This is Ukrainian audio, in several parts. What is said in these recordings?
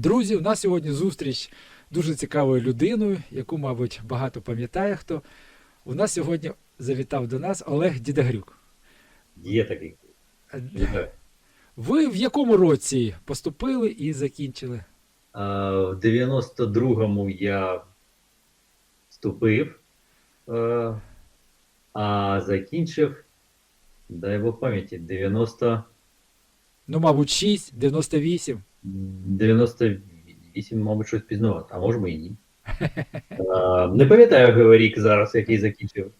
Друзі, у нас сьогодні зустріч дуже цікавою людиною, яку, мабуть, багато пам'ятає хто. У нас сьогодні завітав до нас Олег Дідагрюк. Є такий. Ви в якому році поступили і закінчили? А, В 92-му я вступив, е, а закінчив, дай Бог пам'яті, 90, Ну, мабуть, 6, 98. 98, мабуть, щось пізнавато, а може і ні. А, Не пам'ятаю рік зараз, який закінчив.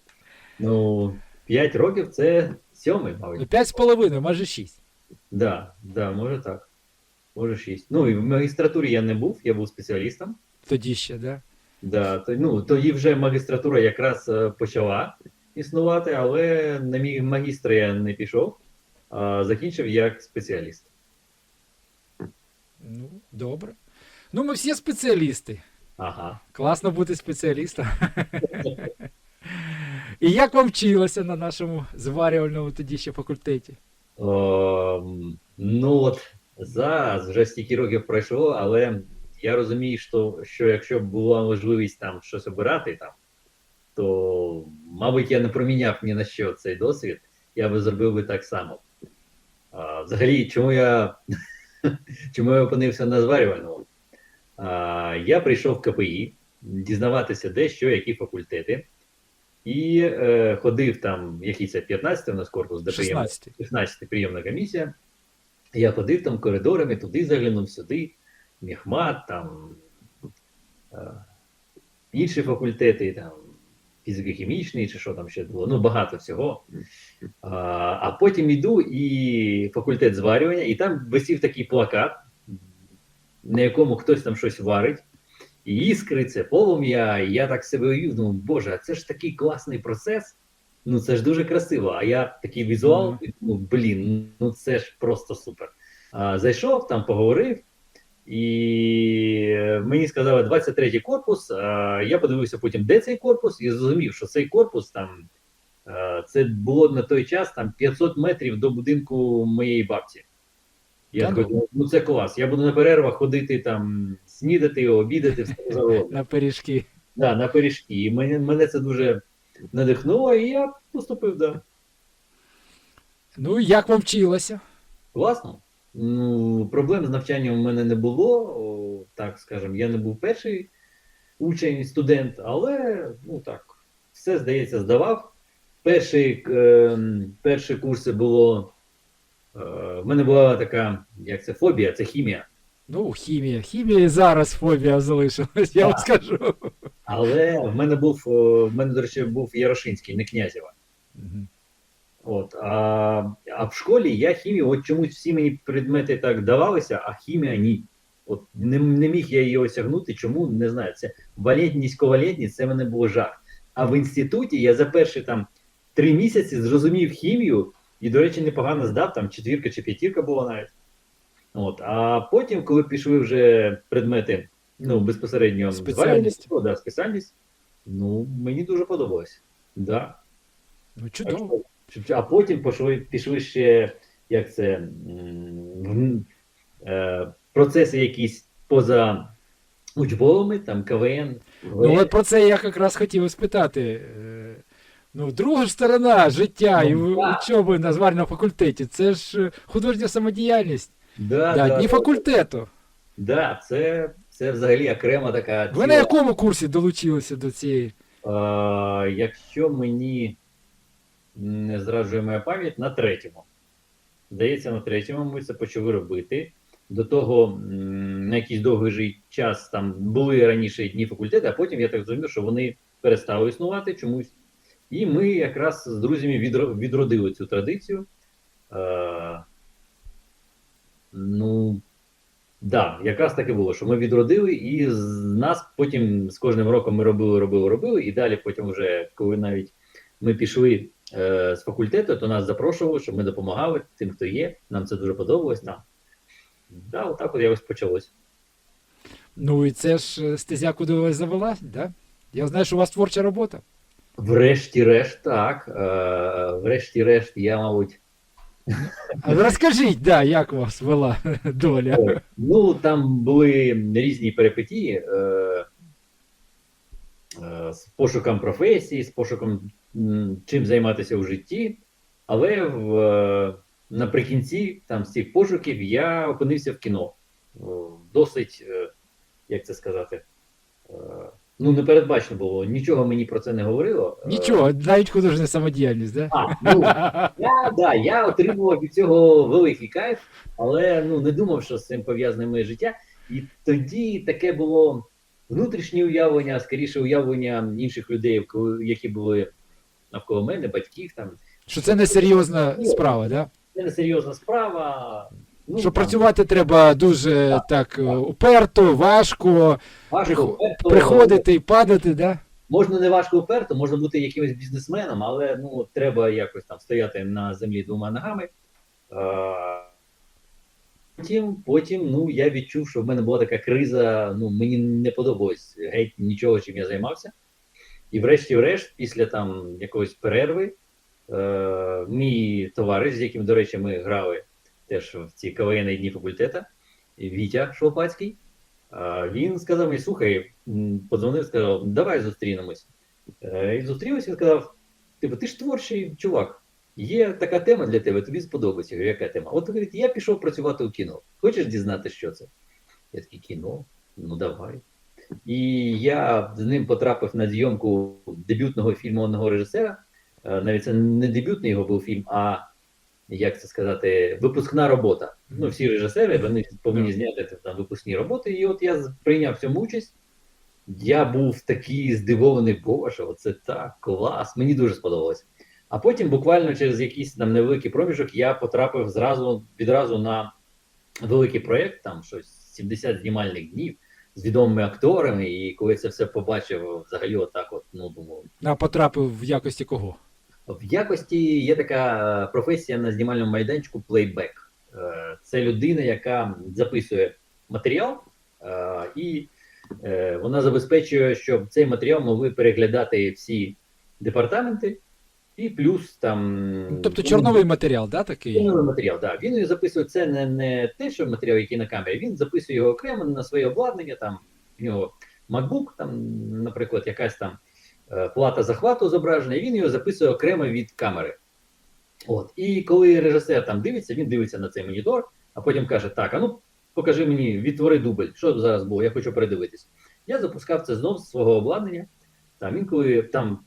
Ну, 5 років це сьомий, Ну, мабуть. 5,5, майже 6. Да, да, може так. Може 6. Ну, і в магістратурі я не був, я був спеціалістом. Тоді ще, да? Да, то, ну, тоді вже магістратура якраз е, почала існувати, але на мій магістр я не пішов, а закінчив як спеціаліст. Ну, добре. Ну, ми всі спеціалісти. Ага. Класно бути спеціалістом. І як вам вчилося на нашому зварювальному тоді ще факультеті? О, ну от зараз вже стільки років пройшло, але я розумію, що, що якщо б була можливість там щось обирати, там, то, мабуть, я не проміняв ні на що цей досвід, я би зробив би так само. А, взагалі, чому я, чому я опинився на зварювальному? А, я прийшов в КПІ дізнаватися, де що, які факультети, і е, ходив там, який це 15 у нас корпус, де прийом 16. 16 прийомна комісія. Я ходив там коридорами, туди заглянув, сюди, міхмат, там е, інші факультети, там фізико-хімічний, чи що там ще було, ну багато всього. А, а потім йду і факультет зварювання, і там висів такий плакат, на якому хтось там щось варить. І іскри, це полум'я, і я так себе уявив, думаю, боже, а це ж такий класний процес. Ну це ж дуже красиво. А я такий візуал, і думаю, блін, ну це ж просто супер. А, зайшов, там поговорив, і мені сказали 23-й корпус. Я подивився потім, де цей корпус, і зрозумів, що цей корпус там це було на той час там 500 метрів до будинку моєї бабці. Я Та такий, думаю, ну це клас. Я буду на перервах ходити там, снідати, обідати, все. На пиріжки. Да, на пиріжки. І мене, мене це дуже надихнуло, і я поступив, да. Ну, як вам вчилося? Класно. Ну, проблем з навчанням у мене не було. О, так скажемо, я не був перший учень, студент, але ну так, все, здається, здавав. Перші, е, перші курси було. Е, в мене була така, як це, фобія, це хімія. Ну, хімія. Хімія і зараз фобія залишилась, я вам скажу. Але в мене був, в мене, до речі, був Ярошинський, не Князєва. Мгм. От, а, а в школі я хімію, от чомусь всі мені предмети так давалися, а хімія ні. От не, не міг я її осягнути. Чому? Не знаю. Це валентність, ковалентність, це мене було жах. А в інституті я за перші там три місяці зрозумів хімію, і, до речі, непогано здав, там четвірка чи п'ятірка була навіть. От, а потім, коли пішли вже предмети, ну, безпосередньо Спеціальність. да, спеціальність, ну, мені дуже подобалось. Да. Ну, чудово. А потім пішли, пішли ще, як це, е, процеси якісь поза учбовими, там КВН. Ну, от про це я якраз хотів спитати. Е, Ну, друга ж сторона життя і Ну, в- так. учоби на зварному факультеті. Це ж е, художня самодіяльність. да, Да, да, дні да, факультету. да, це, це взагалі окрема така. Ви на якому курсі долучилися до цієї? Е, якщо мені не зраджує моя пам'ять, на третьому. Здається, на третьому ми це почали робити. До того на якийсь довгий час там були раніше дні факультету, а потім я так зрозумів, що вони перестали існувати чомусь. І ми якраз з друзями відродили цю традицію. Е, ну, да, якраз таке було, що ми відродили, і з нас потім з кожним роком ми робили, робили, робили, і далі потім вже, коли навіть ми пішли е, з факультету, то нас запрошували, щоб ми допомагали тим, хто є. Нам це дуже подобалось там. Да, отак от якось почалось. Ну і це ж е, стезя, куди вас завела, да? Я знаю, що у вас творча робота. Врешті-решт, так. Е, врешті-решт, я, мабуть, розкажіть, да, як вас вела доля? Ну, там були різні перипетії е, з пошуком професії, з пошуком чим займатися у житті. Але в, е, наприкінці там, з цих пошуків я опинився в кіно. Досить, е, як це сказати, е, ну, непередбачено було. Нічого мені про це не говорило. Е, Нічого, навіть художня самодіяльність, да? А, ну, я, да, я отримував від цього великий кайф, але ну, не думав, що з цим пов'язане моє життя. І тоді таке було внутрішнє уявлення, а скоріше уявлення інших людей, які були навколо мене, батьків. Там. Що це не серйозна справа, да? Це не серйозна справа. Ну, Що там, працювати треба дуже так е, уперто, важко, важко, вперто. приходити і падати, да? Можна не важко уперто, можна бути якимось бізнесменом, але ну, треба якось там стояти на землі двома ногами. Е, Потім, потім ну, я відчув, що в мене була така криза, ну, мені не подобалось геть нічого, чим я займався. І врешті-решт, після там якоїсь перерви, е, мій товариш, з яким, до речі, ми грали теж в ці КВН дні факультета, Вітя Шолопацький, а, Він сказав мені, слухай, подзвонив, сказав, давай зустрінемось. Е, І зустрілися і сказав: типу, ти ж творчий чувак, є така тема для тебе, тобі сподобається. Я говорю, яка тема? От говорить, я пішов працювати у кіно. Хочеш дізнатися, що це? Я такий кіно, ну давай. І я з ним потрапив на зйомку дебютного фільму одного режисера. Е, Навіть це не дебютний його був фільм, а як це сказати, випускна робота. Ну, всі режисери вони повинні зняти там випускні роботи. І от я прийняв в цьому участь. Я був такий здивований, боже, оце так, клас. Мені дуже сподобалось. А потім, буквально через якийсь там невеликий проміжок, я потрапив зразу відразу на великий проєкт, там щось 70 знімальних днів з відомими акторами. І коли це все побачив, взагалі, отак, от, ну думаю, А потрапив в якості кого? в якості є така професія на знімальному майданчику плейбек. Це людина, яка записує матеріал, е, і е, вона забезпечує, щоб цей матеріал могли переглядати всі департаменти, і плюс там. Ну, Тобто чорновий матеріал, да, такий? Чорновий матеріал, да. Він її записує це не, не те, що матеріал, який на камері, він записує його окремо на своє обладнання. Там в нього MacBook, там, наприклад, якась там е, плата захвату зображення, і він його записує окремо від камери. От. І коли режисер там дивиться, він дивиться на цей монітор, а потім каже: Так, а ну покажи мені, відтвори дубль, що зараз було, я хочу передивитись. Я запускав це знов з свого обладнання. Там інколи там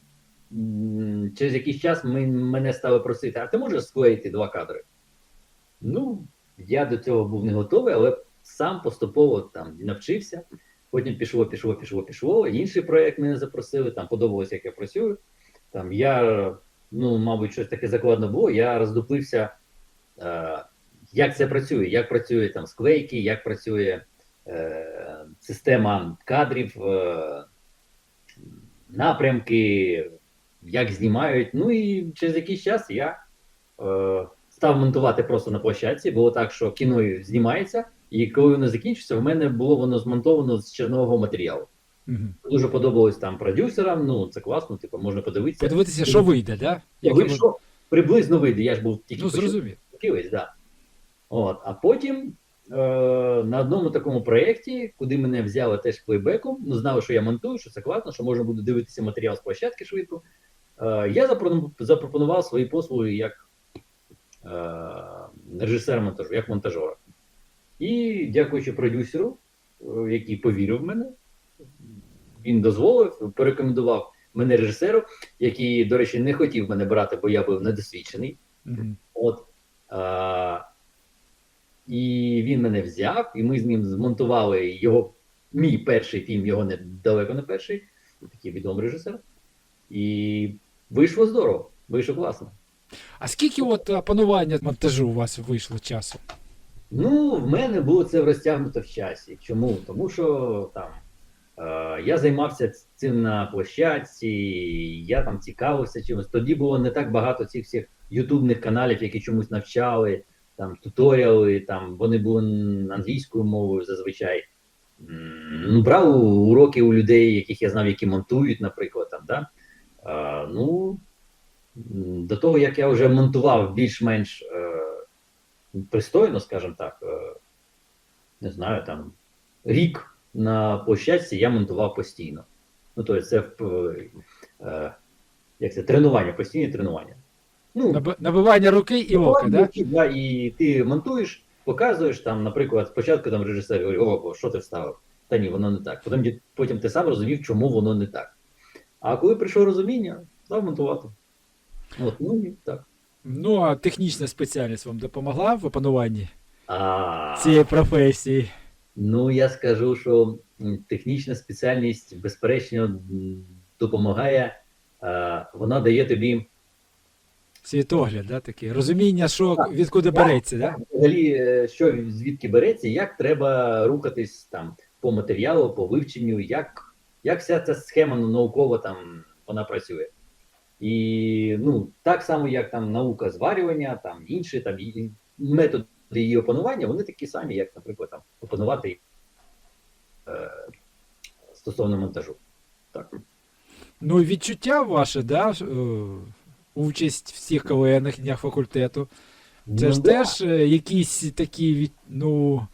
через якийсь час ми, мене стали просити, а ти можеш склеїти два кадри? Ну, я до цього був не готовий, але сам поступово там навчився. Потім пішло, пішло, пішло, пішло. Інший проєкт мене запросили, там подобалося, як я працюю. Там я, ну, мабуть, щось таке закладно було. Я роздуплився, е, як це працює, як працює там склейки, як працює е, система кадрів, е, напрямки, як знімають. Ну і через якийсь час я е, став монтувати просто на площадці. Було так, що кіно знімається, і коли воно закінчиться, в мене було воно змонтовано з чернового матеріалу. Мгм. Дуже подобалось там продюсерам. Ну це класно, типу, можна подивитися. Подивитися, що вийде, да? Яке буде- Вийшов приблизно вийде. Я ж був тільки Ну, зрозумів. Да. От, а потім е, на одному такому проєкті, куди мене взяли теж плейбеком, ну знали, що я монтую, що це класно, що можна буде дивитися матеріал з площадки швидко. Е, я запропонував свої послуги як е, режисер монтажу, як монтажера. І дякуючи продюсеру, е, який повірив в мене, він дозволив, порекомендував мене режисеру, який, до речі, не хотів мене брати, бо я був недосвідчений. Мгм. От, а, і він мене взяв, і ми з ним змонтували його, мій перший фільм, його не далеко не перший, такий відомий режисер. І вийшло здорово, вийшло класно. А скільки от опанування монтажу у вас вийшло часу? Ну, в мене було це розтягнуто в часі. Чому? Тому що там е, я займався цим на площадці, я там цікавився чимось. Тоді було не так багато цих всіх ютубних каналів, які чомусь навчали, там туторіали, там вони були англійською мовою зазвичай. Ну, брав уроки у людей, яких я знав, які монтують, наприклад, там, да? Е, ну, до того, як я вже монтував більш-менш е, пристойно, скажімо так, е, не знаю, там рік на площадці я монтував постійно. Ну, тобто, це як це, тренування, постійні тренування. Ну, Набивання руки і ока, да? да, і ти монтуєш, показуєш там, наприклад, спочатку там режисер говорить, о, що ти вставив? Та ні, воно не так. Потім, потім ти сам розумів, чому воно не так. А коли прийшло розуміння, став монтувати. От, ну і так. Ну, а технічна спеціальність вам допомогла в опануванні А, цієї професії? ну я скажу, що технічна спеціальність, безперечно, допомагає. Вона дає тобі Світогляд, да, такий. Розуміння, що відкуди береться, да? взагалі, е, що звідки береться, як треба рухатись там по матеріалу, по вивченню, як, як вся ця схема ну, наукова там вона працює. І ну, так само, як там наука зварювання, там інші там і- методи її опанування, вони такі самі, як, наприклад, там опанувати е, стосовно монтажу. Так. Ну, і відчуття ваше, да? е, Участь в всіх КВНах днях факультету. Це Ну, ж да. теж е, якісь такі від- ну,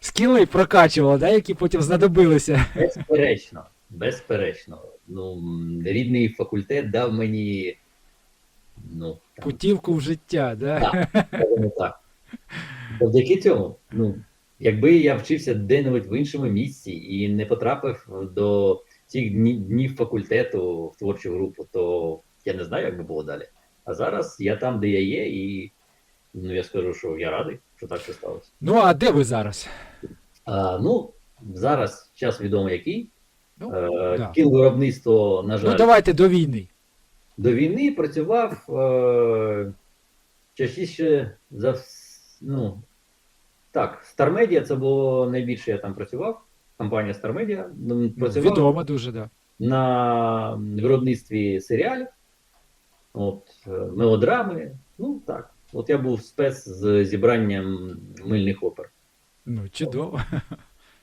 скіли прокачувало, да, які потім знадобилися. Безперечно, безперечно. Ну, рідний факультет дав мені ну, там, Путівку в життя, да? Так. так. Завдяки цьому, ну, якби я вчився де-небудь в іншому місці і не потрапив до цих дні, днів факультету в творчу групу, то я не знаю, як би було далі. А зараз я там, де я є, і ну, я скажу, що я радий, що так все сталося. Ну, а де ви зараз? А, ну, зараз час відомий який. Ну, Е, да. Кіногробництво, на жаль, Ну, давайте до війни. до війни працював е, частіше за ну, так, Стармедіа це було найбільше я там працював. Компанія Стармедіа. Ну, Працював Відомо дуже, да. на виробництві серіалів, от, е, мелодрами. Ну так. От я був спец з зібранням мильних опер. Ну, чудово.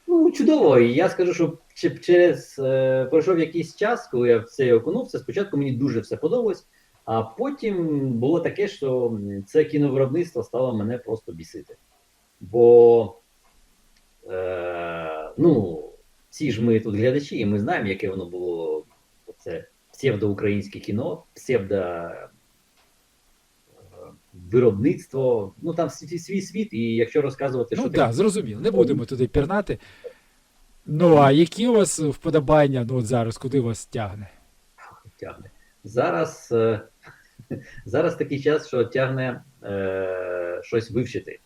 Ну, чудово. І я скажу, що чи- через е, пройшов якийсь час, коли я в це окунувся. Спочатку мені дуже все подобалось, а потім було таке, що це кіновиробництво стало мене просто бісити. Бо е, ну, всі ж ми тут глядачі, і ми знаємо, яке воно було це псевдоукраїнське кіно, псевдо е, виробництво. Ну там свій, світ, і якщо розказувати, Ну що так, да, зрозуміло. Не будемо туди пірнати. Ну, а які у вас вподобання ну, от зараз, куди вас тягне? тягне. Зараз, е, зараз такий час, що тягне е, щось вивчити.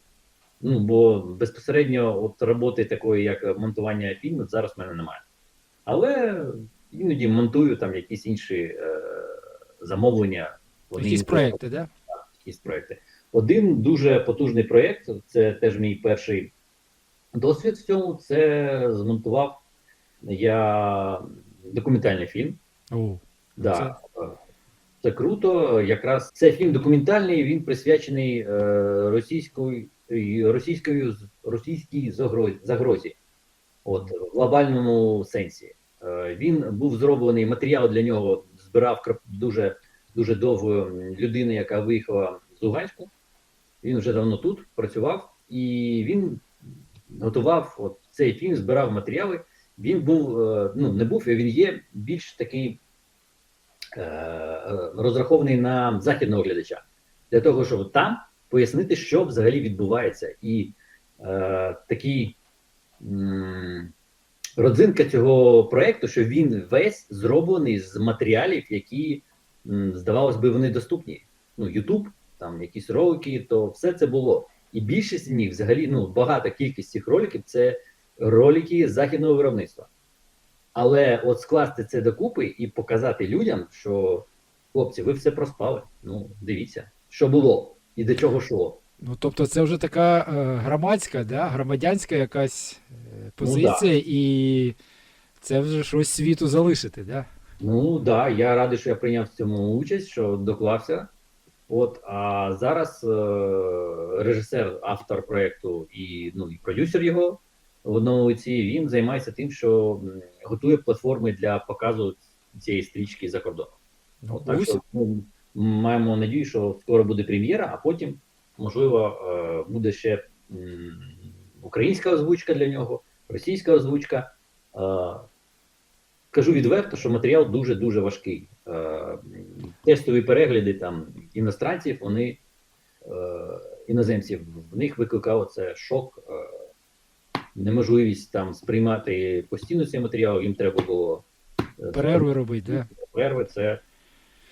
Ну, бо безпосередньо от роботи такої, як монтування фільмів, зараз в мене немає. Але іноді монтую там якісь інші е, замовлення. Вони Якісь проекти, да? якісь проекти. Один дуже потужний проєкт, це теж мій перший досвід в цьому. Це змонтував я документальний фільм. О, Да. Це круто. Якраз цей фільм документальний, він присвячений е, російської, російської російській загрозі, загрозі. От, в глобальному сенсі. Е, він був зроблений, матеріал для нього збирав дуже, дуже довго м, людина, яка виїхала з Луганську. Він вже давно тут працював, і він готував от цей фільм, збирав матеріали. Він був, е, ну не був, він є більш такий е, розрахований на західного глядача для того, щоб там пояснити, що взагалі відбувається, і е, такий родзинка цього проекту, що він весь зроблений з матеріалів, які здавалось би, вони доступні. Ну, Ютуб, там якісь ролики, то все це було. І більшість з них, взагалі, ну багата кількість цих роликів це ролики західного виробництва. Але от скласти це докупи і показати людям, що хлопці, ви все проспали. Ну, дивіться, що було і до чого йшло. Ну, тобто це вже така е, громадська, да? громадянська якась е, позиція, і це вже щось світу залишити, да? Ну так, да, я радий, що я прийняв в цьому участь, що доклався. От, а зараз е, режисер, автор проєкту і, ну, і продюсер його в одному лиці, він займається тим, що готує платформи для показу цієї стрічки за кордоном. Ну, От, так що ну, маємо надію, що скоро буде прем'єра, а потім можливо, е, буде ще м, українська озвучка для нього, російська озвучка. Е, Кажу відверто, що матеріал дуже-дуже важкий. Е, Тестові перегляди там іностранців, вони е, іноземців, в них викликав це шок, е, неможливість там сприймати постійно цей матеріал, їм треба було е, Перерви робити, да? перерви, це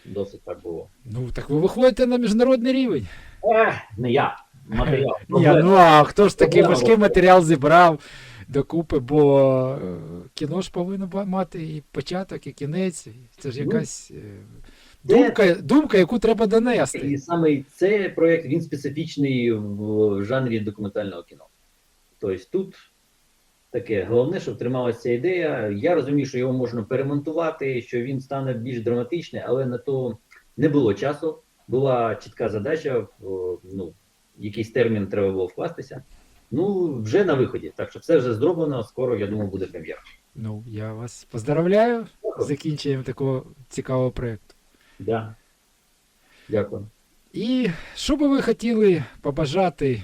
досить так було. Ну так ви виходите на міжнародний рівень. Ех, не я, матеріал. Ні, ну а хто ж такий важкий матеріал зібрав докупи, бо е, кіно ж повинно мати і початок, і кінець. Це ж Ну, якась е, думка, думка, яку треба донести. І саме цей проєкт він специфічний в жанрі документального кіно. Тобто тут таке головне, щоб трималася ця ідея. Я розумію, що його можна перемонтувати, що він стане більш драматичний, але на то не було часу. Була чітка задача, ну, якийсь термін треба було вкластися. Ну, вже на виході. Так що все вже зроблено. Скоро, я думаю, буде прем'єра. Ну, я вас поздравляю з закінченням такого цікавого проєкту. Да. Дякую. І що би ви хотіли побажати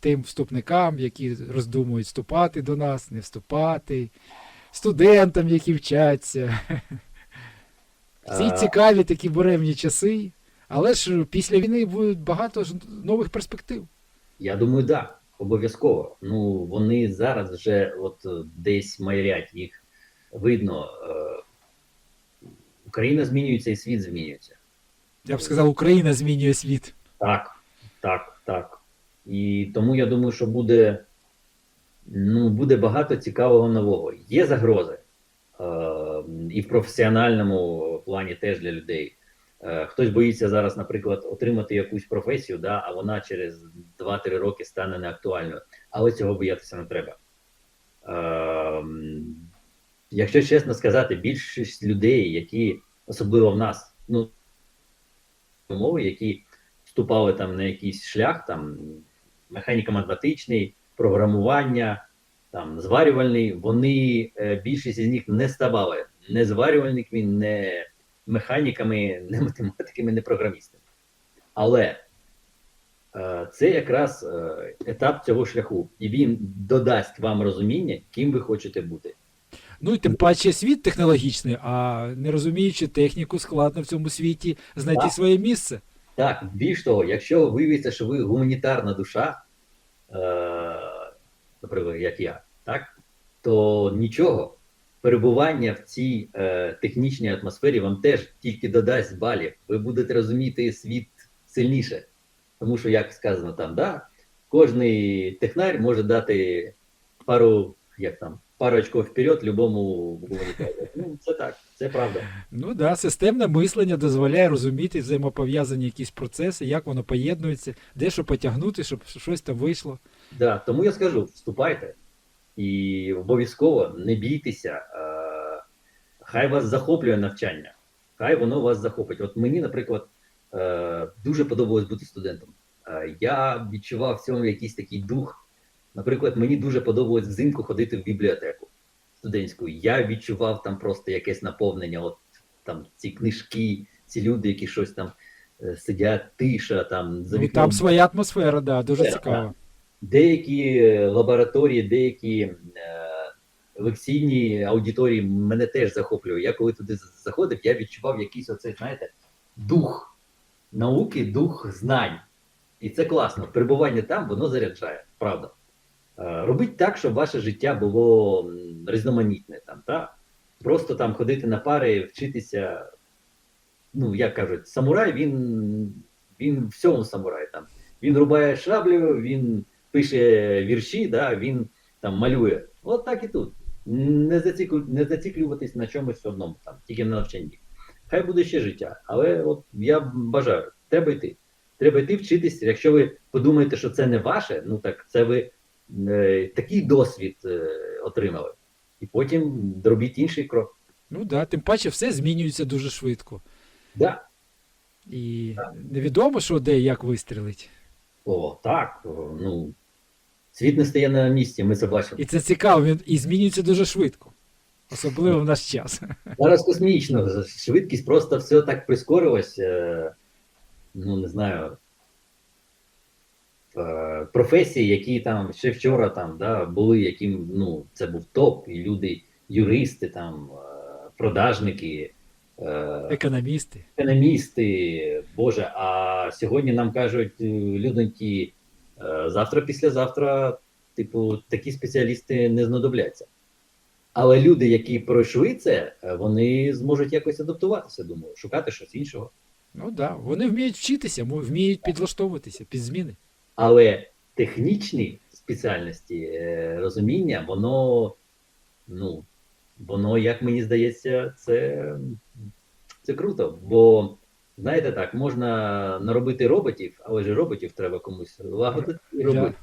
тим вступникам, які роздумують вступати до нас, не вступати, студентам, які вчаться. В ці цікаві такі буремні часи, але ж після війни буде багато нових перспектив. Я думаю, так, да, обов'язково. Ну, вони зараз вже от е, десь майорять їх видно. Україна змінюється і світ змінюється. Я б сказав, Україна змінює світ. Так, так, так. І тому я думаю, що буде, ну, буде багато цікавого нового. Є загрози. Е, і в професіональному плані теж для людей. Е, хтось боїться зараз, наприклад, отримати якусь професію, да, а вона через 2-3 роки стане неактуальною. Але цього боятися не треба. Е, якщо чесно сказати, більшість людей, які, особливо в нас, ну, умови, які вступали там на якийсь шлях, там механіко-математичний, програмування, там зварювальний, вони е, більшість із них не ставали не зварювальниками, не механіками, не математиками, не програмістами. Але е, це якраз е, етап цього шляху, і він додасть вам розуміння, ким ви хочете бути. Ну і тим паче світ технологічний, а не розуміючи техніку, складно в цьому світі знайти Так. своє місце. Так, більш того, якщо виявиться, що ви гуманітарна душа, е, наприклад, як я, так, то нічого. Перебування в цій е, технічній атмосфері вам теж тільки додасть балів. Ви будете розуміти світ сильніше. Тому що, як сказано там, да, кожний технар може дати пару, як там, пару очков вперед любому гуманітарію. Ну, це так, це правда. Ну да, системне мислення дозволяє розуміти взаємопов'язані якісь процеси, як воно поєднується, де що потягнути, щоб щось там вийшло. Да, тому я скажу: вступайте і обов'язково не бійтеся. Хай вас захоплює навчання, хай воно вас захопить. От мені, наприклад, е, дуже подобалось бути студентом. Е, я відчував в цьому якийсь такий дух. Наприклад, мені дуже подобалось взимку ходити в бібліотеку студентську. Я відчував там просто якесь наповнення. От там ці книжки, ці люди, які щось там е, сидять, тиша там за Ну, вікном. там своя атмосфера, да, дуже Так, цікаво. Деякі е, лабораторії, деякі е, лекційні аудиторії мене теж захоплюють. Я коли туди заходив, я відчував якийсь оцей, знаєте, дух науки, дух знань. І це класно. Перебування там воно заряджає, правда. Е, робіть так, щоб ваше життя було різноманітне. Там, та? Просто там ходити на пари, вчитися. Ну, як кажуть, самурай, він, він всьому самурай. Там. Він рубає шаблею, він пише вірші, да, він там малює. От так і тут. Не, заціклю, не зациклюватись на чомусь одному, там, тільки на навчанні. Хай буде ще життя. Але от я бажаю, треба йти. Треба йти вчитись. Якщо ви подумаєте, що це не ваше, ну так це ви такий досвід е, отримали. І потім робіть інший крок. Ну да, тим паче все змінюється дуже швидко. Да. І невідомо, що де і як вистрілить. О, так. Ну, світ не стає на місці, ми це бачимо. І це цікаво, він і змінюється дуже швидко. Особливо в наш час. Зараз космічно, швидкість просто все так прискорилось. е, Ну, не знаю. Професії, які там ще вчора там да, були, яким ну, це був топ, і люди, юристи, там, е, продажники, е, Економісти. економісти, Боже, а сьогодні нам кажуть е, е, завтра, післязавтра, типу, такі спеціалісти не знадобляться. Але люди, які пройшли це, вони зможуть якось адаптуватися, думаю, шукати щось іншого. Ну так, да. вони вміють вчитися, вміють підлаштовуватися під зміни. Але технічні спеціальності, е, розуміння, воно, ну, воно, як мені здається, це, це круто. Бо, знаєте так, можна наробити роботів, але ж роботів треба комусь лагодити і робити.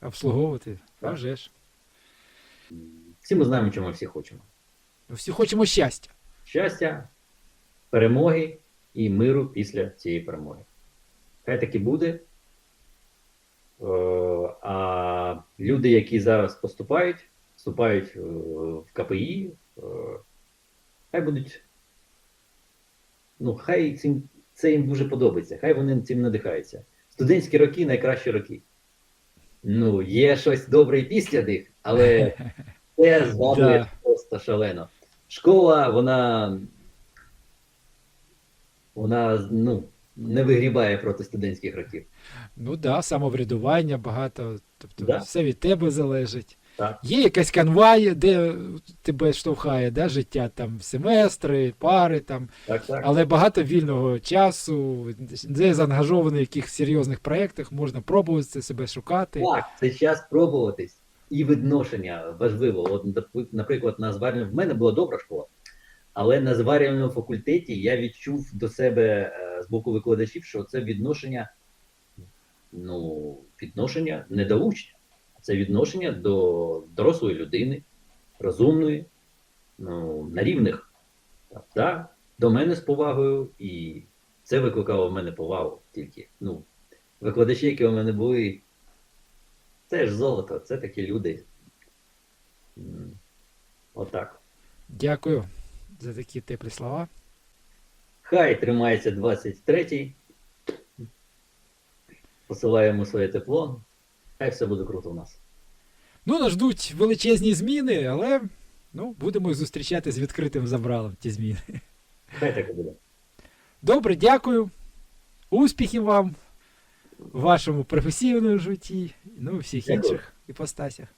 Для обслуговувати. Так. вже ж. Всі ми знаємо, чого ми всі хочемо. Всі хочемо щастя. Щастя, перемоги і миру після цієї перемоги. Хай так і буде. Е, А люди, які зараз поступають, вступають е, в КПІ, е, хай будуть. Ну, хай цим, це їм дуже подобається, хай вони цим надихаються. Студентські роки найкращі роки. Ну, є щось добре і після них, але це згадує просто шалено. Школа, вона, вона ну, не вигрібає проти студентських років. Ну так, да, самоврядування багато. Тобто Да. все від тебе залежить. Так. Є якась канва, де тебе штовхає да, життя, там семестри, пари, там, Так, так. але багато вільного часу, де заангажований в якихось серйозних проєктах, можна пробувати себе шукати. Так, це час пробуватись. І відношення важливо. От, наприклад, на зварювальному в мене була добра школа, але на зварювальному факультеті я відчув до себе е, з боку викладачів, що це відношення, ну, відношення не до учня, це відношення до дорослої людини, розумної, ну, на рівних. Да, до мене з повагою, і це викликало в мене повагу тільки. Ну, викладачі, які у мене були, це ж золото, це такі люди. Отак. Дякую за такі теплі слова. Хай тримається 23-й. Посилаємо своє тепло. Хай все буде круто у нас. Ну, нас ждуть величезні зміни, але ну, будемо їх зустрічати з відкритим забралом ті зміни. Хай так і буде. Добре, дякую. Успіхів вам в вашому професійному житті, ну всіх Дякую. інших іпостасях.